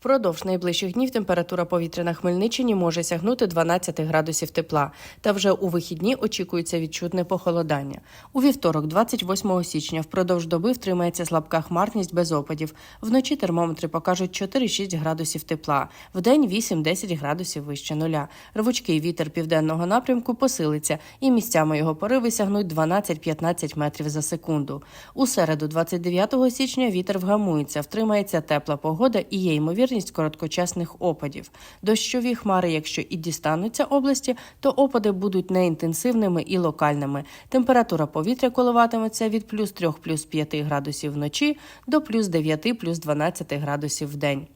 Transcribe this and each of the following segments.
Впродовж найближчих днів температура повітря на Хмельниччині може сягнути 12 градусів тепла, та вже у вихідні очікується відчутне похолодання. У вівторок, 28 січня, впродовж доби втримається слабка хмарність без опадів. Вночі термометри покажуть 4-6 градусів тепла, вдень 8-10 градусів вище нуля. Рвучкий вітер південного напрямку посилиться, і місцями його пориви сягнуть 12-15 метрів за секунду. У середу, 29 січня, вітер вгамується, втримається тепла погода і є ймовірність короткочасних опадів. Дощові хмари, якщо і дістануться області, то опади будуть неінтенсивними і локальними. Температура повітря коливатиметься від плюс 3 плюс 5 градусів вночі до плюс 9 плюс 12 градусів в день.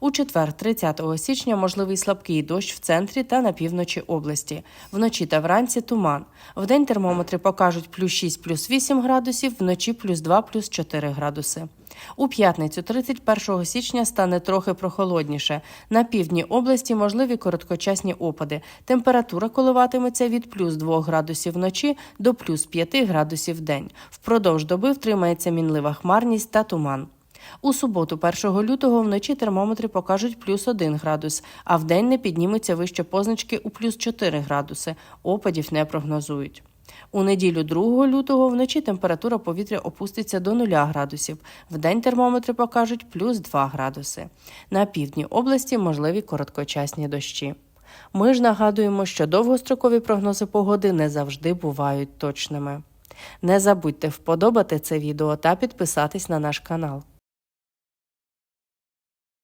У четвер, 30 січня, можливий слабкий дощ в центрі та на півночі області. Вночі та вранці туман. Вдень термометри покажуть плюс 6 плюс 8 градусів, вночі плюс 2 плюс 4 градуси. У п'ятницю, 31 січня, стане трохи прохолодніше. На півдні області можливі короткочасні опади. Температура коливатиметься від плюс 2 градусів вночі до плюс 5 градусів в день. Впродовж доби втримається мінлива хмарність та туман. У суботу, 1 лютого, вночі термометри покажуть плюс 1 градус, а вдень не підніметься вище позначки у плюс 4 градуси. Опадів не прогнозують. У неділю 2 лютого вночі температура повітря опуститься до 0 градусів. Вдень термометри покажуть плюс 2 градуси. На півдні області можливі короткочасні дощі. Ми ж нагадуємо, що довгострокові прогнози погоди не завжди бувають точними. Не забудьте вподобати це відео та підписатись на наш канал.